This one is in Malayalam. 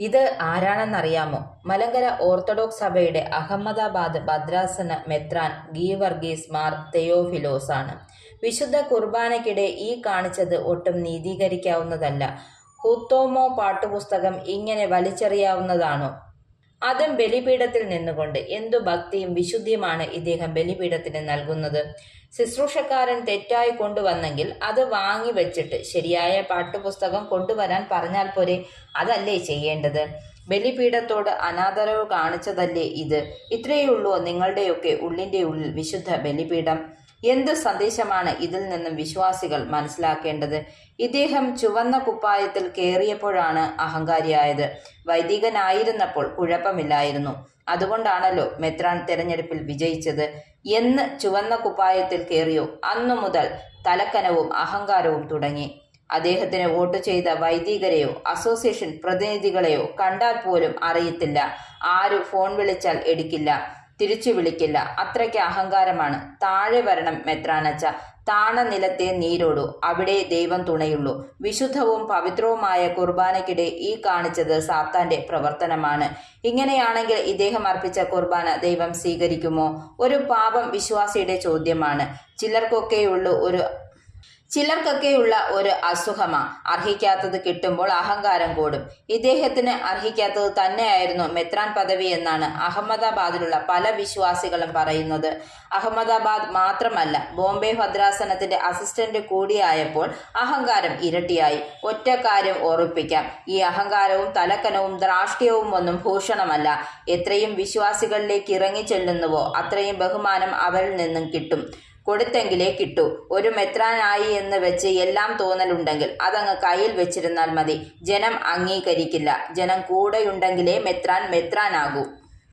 ഇത് ആരാണെന്നറിയാമോ? മലങ്കര ഓർത്തഡോക്സ് സഭയുടെ അഹമ്മദാബാദ് ഭദ്രാസന മെത്രാൻ ഗീവർഗീസ് മാർ തെയോഫിലോസ് ആണ്. വിശുദ്ധ കുർബാനയ്ക്കിടെ ഈ കാണിച്ചത് ഒട്ടും നീതീകരിക്കാവുന്നതല്ല. ഹുത്തോമോ പാട്ടുപുസ്തകം ഇങ്ങനെ വലിച്ചെറിയാവുന്നതാണോ? അതും ബലിപീഠത്തിൽ നിന്നുകൊണ്ട് എന്തു ഭക്തിയും വിശുദ്ധിയുമാണ് ഇദ്ദേഹം ബലിപീഠത്തിന് നൽകുന്നത്. ശുശ്രൂഷക്കാരൻ തെറ്റായി കൊണ്ടുവന്നെങ്കിൽ അത് വാങ്ങി വെച്ചിട്ട് ശരിയായ പാട്ടുപുസ്തകം കൊണ്ടുവരാൻ പറഞ്ഞാൽ പോരെ? അതല്ലേ ചെയ്യേണ്ടത്? ബലിപീഠത്തോട് അനാദരവ് കാണിച്ചതല്ലേ ഇത്? ഇത്രയേ ഉള്ളൂ നിങ്ങളുടെയൊക്കെ ഉള്ളിന്റെ ഉള്ളിൽ വിശുദ്ധ ബലിപീഠം. എന്ത് സന്ദേശമാണ് ഇതിൽ നിന്നും വിശ്വാസികൾ മനസ്സിലാക്കേണ്ടത്? ഇദ്ദേഹം ചുവന്ന കുപ്പായത്തിൽ കയറിയപ്പോഴാണ് അഹങ്കാരിയായത്. വൈദികനായിരുന്നപ്പോൾ കുഴപ്പമില്ലായിരുന്നു. അതുകൊണ്ടാണല്ലോ മെത്രാൻ തെരഞ്ഞെടുപ്പിൽ വിജയിച്ചത്. എന്ന് ചുവന്ന കുപ്പായത്തിൽ കയറിയോ അന്നു മുതൽ തലക്കനവും അഹങ്കാരവും തുടങ്ങി. അദ്ദേഹത്തിന് വോട്ട് ചെയ്ത വൈദികരെയോ അസോസിയേഷൻ പ്രതിനിധികളെയോ കണ്ടാൽ പോലും അറിയത്തില്ല. ആരും ഫോൺ വിളിച്ചാൽ എടുക്കില്ല. തിരിച്ചു വിളിക്കില്ല. അത്രയ്ക്ക് അഹങ്കാരമാണ്. താഴെ വരണം മെത്രാനച്ച. താണ നിലത്തെ നീരോടു. അവിടെ ദൈവം തുണയുള്ളൂ. വിശുദ്ധവും പവിത്രവുമായ കുർബാനയ്ക്കിടെ ഈ കാണിച്ചത് സാത്താന്റെ പ്രവർത്തനമാണ്. ഇങ്ങനെയാണെങ്കിൽ ഇദ്ദേഹം അർപ്പിച്ച കുർബാന ദൈവം സ്വീകരിക്കുമോ? ഒരു പാപം വിശ്വാസിയുടെ ചോദ്യമാണ്. ചിലർക്കൊക്കെയുള്ളൂ ഒരു ചിലർക്കൊക്കെയുള്ള ഒരു അസുഖമാ. അർഹിക്കാത്തത് കിട്ടുമ്പോൾ അഹങ്കാരം കൂടും. ഇദ്ദേഹത്തിന് അർഹിക്കാത്തത് തന്നെയായിരുന്നു മെത്രാൻ പദവി എന്നാണ് അഹമ്മദാബാദിലുള്ള പല വിശ്വാസികളും പറയുന്നത്. അഹമ്മദാബാദ് മാത്രമല്ല ബോംബെ ഭദ്രാസനത്തിന്റെ അസിസ്റ്റന്റ് കൂടിയായപ്പോൾ അഹങ്കാരം ഇരട്ടിയായി. ഒറ്റ കാര്യം ഓർപ്പിക്കാം ഈ അഹങ്കാരവും തലക്കനവും ദ്രാഷ്ട്യവും ഒന്നും ഭൂഷണമല്ല. എത്രയും വിശ്വാസികളിലേക്ക് ഇറങ്ങി ചെല്ലുന്നുവോ അത്രയും ബഹുമാനം അവരിൽ നിന്നും കിട്ടും. കൊടുത്തെങ്കിലേ കിട്ടൂ. ഒരു മെത്രാനായി എന്ന് വെച്ച് എല്ലാം തോന്നലുണ്ടെങ്കിൽ അതങ്ങ് കയ്യിൽ വെച്ചിരുന്നാൽ മതി. ജനം അംഗീകരിക്കില്ല. ജനം കൂടെയുണ്ടെങ്കിലേ മെത്രാൻ മെത്രാനാകൂ.